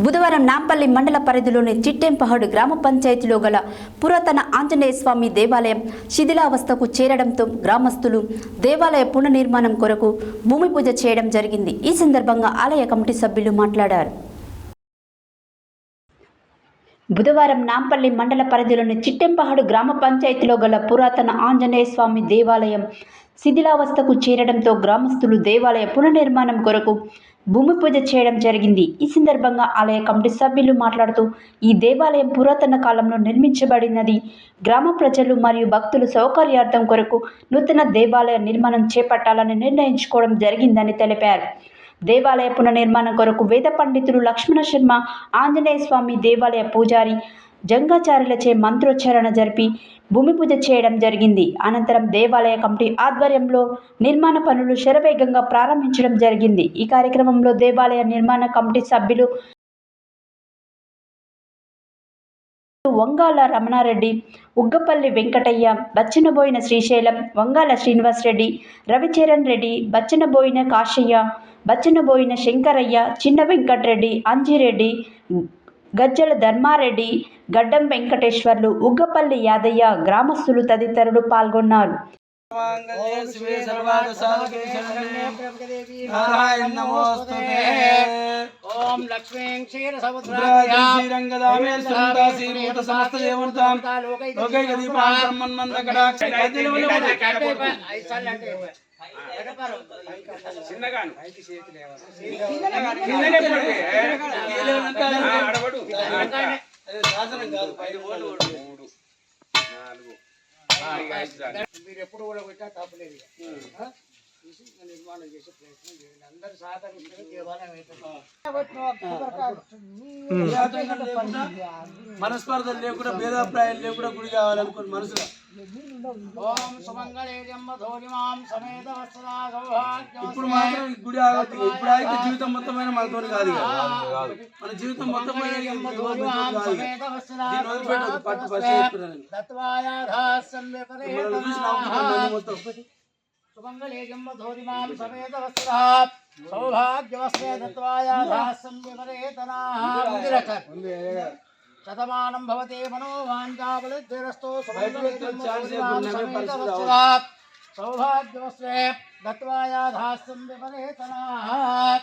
బుధవారం నాంపల్లి మండల పరిధిలోని చిట్టెంపహడు గ్రామ పంచాయతీలో గల పురాతన ఆంజనేయ స్వామి దేవాలయం శిథిలావస్థకు చేరడంతో గ్రామస్తులు దేవాలయ పునర్నిర్మాణం కొరకు భూమి పూజ చేయడం జరిగింది. ఈ సందర్భంగా ఆలయ కమిటీ సభ్యులు మాట్లాడారు. బుధవారం నాంపల్లి మండల పరిధిలోని చిట్టెంపహాడు గ్రామ పంచాయతీలో గల పురాతన ఆంజనేయ స్వామి దేవాలయం శిథిలావస్థకు చేరడంతో గ్రామస్తులు దేవాలయ పునర్నిర్మాణం కొరకు భూమి పూజ చేయడం జరిగింది. ఈ సందర్భంగా ఆలయ కమిటీ సభ్యులు మాట్లాడుతూ ఈ దేవాలయం పురాతన కాలంలో నిర్మించబడినది. గ్రామ ప్రజలు మరియు భక్తుల సౌకర్యార్థం కొరకు నూతన దేవాలయ నిర్మాణం చేపట్టాలని నిర్ణయించుకోవడం జరిగిందని తెలిపారు. దేవాలయ పునర్నిర్మాణం కొరకు వేద పండితులు లక్ష్మణ శర్మ ఆంజనేయ స్వామి దేవాలయ పూజారి జంగాచార్యులచే మంత్రోచ్చారణ జరిపి భూమి పూజ చేయడం జరిగింది. అనంతరం దేవాలయ కమిటీ ఆధ్వర్యంలో నిర్మాణ పనులు శరవేగంగా ప్రారంభించడం జరిగింది. ఈ కార్యక్రమంలో దేవాలయ నిర్మాణ కమిటీ సభ్యులు వంగాల రమణారెడ్డి ఉగ్గపల్లి వెంకటయ్య బచ్చనబోయిన శ్రీశైలం వంగాల శ్రీనివాస్ రెడ్డి రవిచరణ్ రెడ్డి బచ్చనబోయిన కాశయ్య బచ్చనబోయిన శంకరయ్య చిన్న వెంకటరెడ్డి అంజిరెడ్డి గజ్జల ధర్మారెడ్డి గడ్డం వెంకటేశ్వర్లు ఉగ్గపల్లి యాదయ్య గ్రామస్తులు తదితరులు పాల్గొన్నారు. మాంగళ్యే శివే సర్వాద సాధకే శరణ్యే నారాయణ నమోస్తుతే ఓం లక్ష్మీం క్షీర ఉగ్రాది శ్రీరంగదామే సుందాసి మూత సమస్త దేవతాం. లోకైక దీపాం బ్రహ్మన్మంద కటాక్ష చిన్నగాను. శాసనం కాదు. పైన ఓళ్ళు ఓళ్ళు. మీరు ఎప్పుడు కూడా పెట్టా తప్పలేదు నిర్మాణం చేసే ప్రయత్నం చేయండి. అందరు సహకరిస్తే దేవాలయం లేకుండా, మనస్పర్ధలు లేకుండా భేదాభిప్రాయాలు లేకుండా గుడి కావాలనుకోని మనసులో ఓం సుమంగళే జన్మ ధోనిమాం సమేత సౌభాగ్యం ఇప్పుడు మాత్రం గుడి ఆగదు ఇప్పుడు ఆగితే జీవితం మొత్తమైన మనతో కాదు. మన జీవితం మొత్తమైన పట్టు సమేత సౌభాగ్యవస్తే తత్వాయాధాస్సం విపరేతనా శతమానం భవతే మనోవాంఛాబలిద్ధిరస్తో సౌభాగ్యవస్వే దత్వాయాధాస్యం విపరేతనాః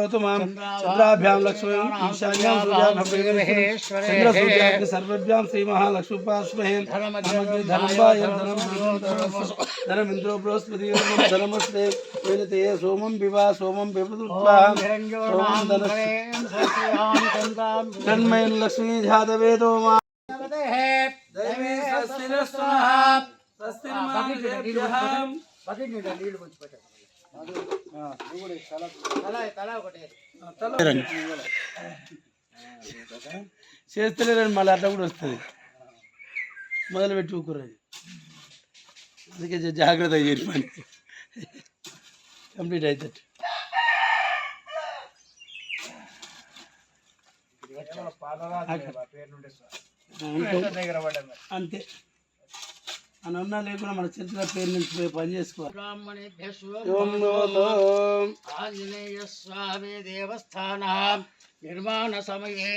దేవైనం దేవతా విరుద్ధరతి దేవతా సర్వా వేదవిధి దివ్యే దివ్యే నమస్కుర్యన్న శ్రీలంకి దేవ్యాభ్యాం అనంతరాయాయ మూత్ర సర్వశక్తి చంద్రాభ్యాం లక్ష్మీ ఈశాన్యాం చంద్రసూర్యాగ్ని సర్వభ్యాం శ్రీ మహాలక్ష్మీపాస్మహే ధనవాయ ధనమింద్రో బృహస్పతి ధనమస్తే చేస్తలేరని మళ్ళీ అట్లా కూడా వస్తుంది. మొదలు పెట్టి ఊకుర్రది. అందుకే జర జాగ్రత్తగా చేరి పని కంప్లీట్ అవుతుంది అంతే. అని ఉన్నా లేకుండా మన చరిత్ర పేరు నుంచి పోయి పని చేసుకోవాలి. ఆంజనేయ స్వామి దేవస్థానం నిర్మాణ సమయే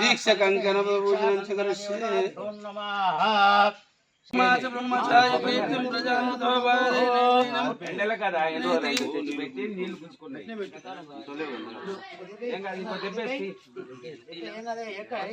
దీక్ష కంకణ పూజనం పెళ్ళల కదా ఏదో పెట్టి నీళ్ళు పుచ్చుకున్నాయి. ఏం కాదు ఇంకో తెప్పేసి ఏంగదే ఏకాయ్